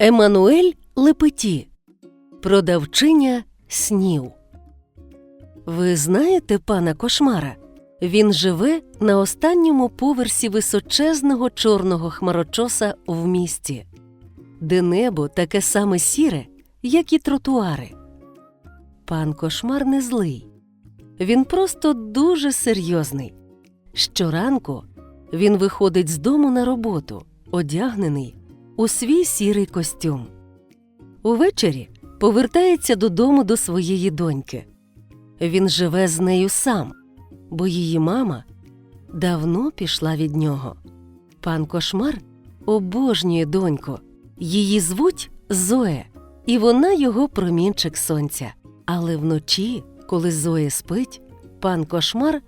Еммануель Лепеті, продавчиня снів. Ви знаєте пана кошмара? Він живе на останньому поверсі височезного чорного хмарочоса в місті, де небо таке саме сіре, як і тротуари. Пан кошмар не злий. Він просто дуже серйозний. Щоранку він виходить з дому на роботу, одягнений у свій сірий костюм. Увечері повертається додому до своєї доньки. Він живе з нею сам, бо її мама давно пішла від нього. Пан кошмар обожнює доньку. Її звуть Зоe, і вона його промінчик сонця. Але вночі, коли Зоя спить, пан кошмар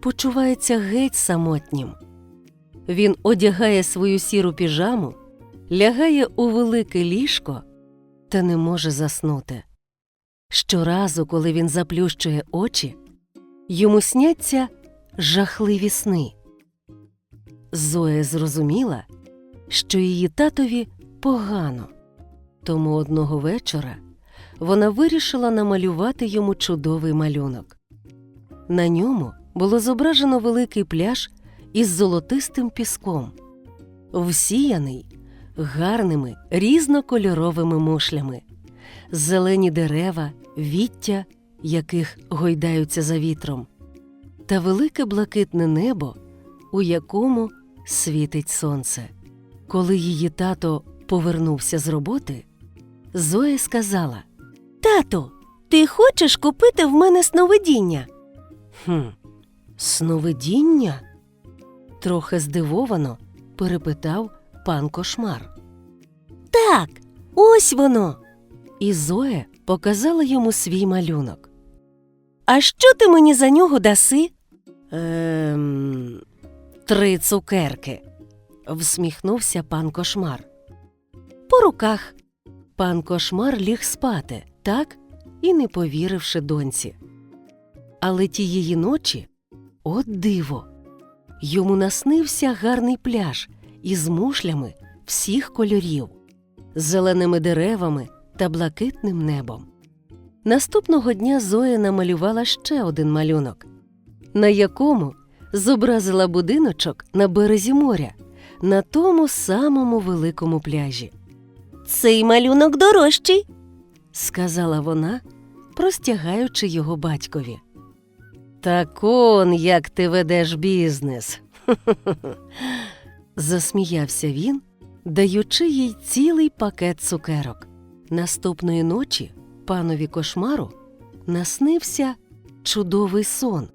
почувається геть самотнім. Він одягає свою сіру піжаму, лягає у велике ліжко та не може заснути. Щоразу, коли він заплющує очі, йому сняться жахливі сни. Зоя зрозуміла, що її татові погано, тому одного вечора вона вирішила намалювати йому чудовий малюнок. На ньому було зображено великий пляж із золотистим піском, всіяний гарними різнокольоровими мушлями, зелені дерева, віття, яких гойдаються за вітром, та велике блакитне небо, у якому світить сонце. Коли її тато повернувся з роботи, Зоя сказала: Тату, ти хочеш купити в мене сновидіння? Хм, сновидіння? трохи здивовано перепитав пан кошмар. Так, ось воно. І Зоя показала йому свій малюнок. А що ти мені за нього даси? Ем, три цукерки, всміхнувся пан кошмар. По руках. Пан кошмар ліг спати, так і не повіривши доньці. Але тієї ночі, от диво, йому наснився гарний пляж із мушлями всіх кольорів, зеленими деревами та блакитним небом. Наступного дня Зоя намалювала ще один малюнок, на якому зобразила будиночок на березі моря, на тому самому великому пляжі. Цей малюнок дорожчий, сказала вона, простягаючи його батькові. Так он як ти ведеш бізнес. засміявся він, даючи їй цілий пакет цукерок. Наступної ночі панові кошмару наснився чудовий сон,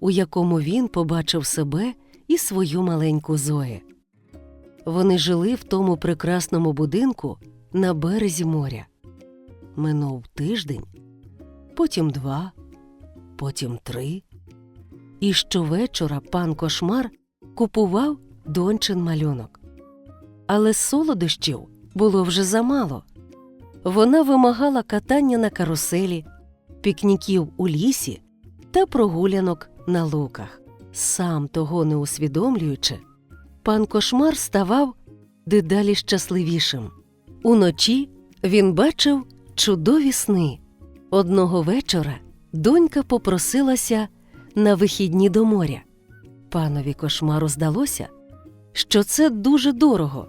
у якому він побачив себе і свою маленьку Зої. Вони жили в тому прекрасному будинку на березі моря. Минув тиждень, потім два, потім три. І щовечора пан кошмар купував дончин малюнок. Але солодощів було вже замало. Вона вимагала катання на каруселі, пікніків у лісі та прогулянок на луках. Сам того не усвідомлюючи, пан кошмар ставав дедалі щасливішим. Уночі він бачив чудові сни. Одного вечора донька попросилася на вихідні до моря. Панові кошмару здалося, що це дуже дорого,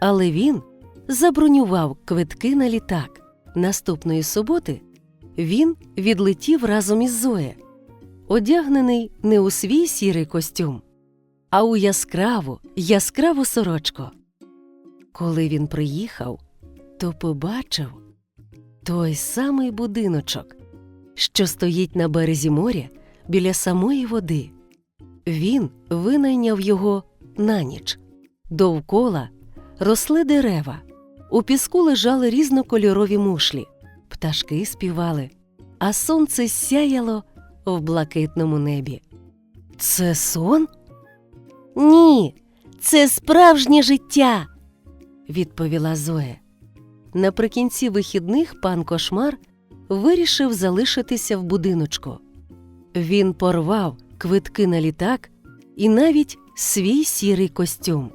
але він забронював квитки на літак. Наступної суботи він відлетів разом із Зоє, одягнений не у свій сірий костюм, а у яскраву, яскраву сорочку. Коли він приїхав, то побачив той самий будиночок, що стоїть на березі моря біля самої води. Він винайняв його на ніч. Довкола росли дерева, у піску лежали різнокольорові мушлі, пташки співали, а сонце сяяло в блакитному небі. Це сон? Ні, це справжнє життя, відповіла Зоя. Наприкінці вихідних пан кошмар вирішив залишитися в будиночку. Він порвав квитки на літак і навіть свій сірий костюм.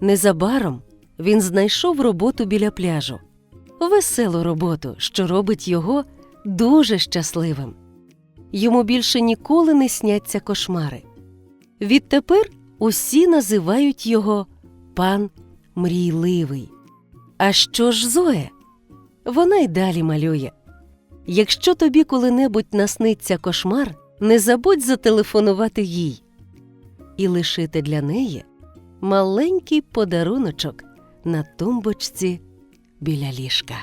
Незабаром він знайшов роботу біля пляжу. Веселу роботу, що робить його дуже щасливим. Йому більше ніколи не сняться кошмари. Відтепер усі називають його пан мрійливий. А що ж Зоя? Вона й далі малює. Якщо тобі коли-небудь насниться кошмар, не забудь зателефонувати їй і лишити для неї маленький подаруночок на тумбочці біля ліжка.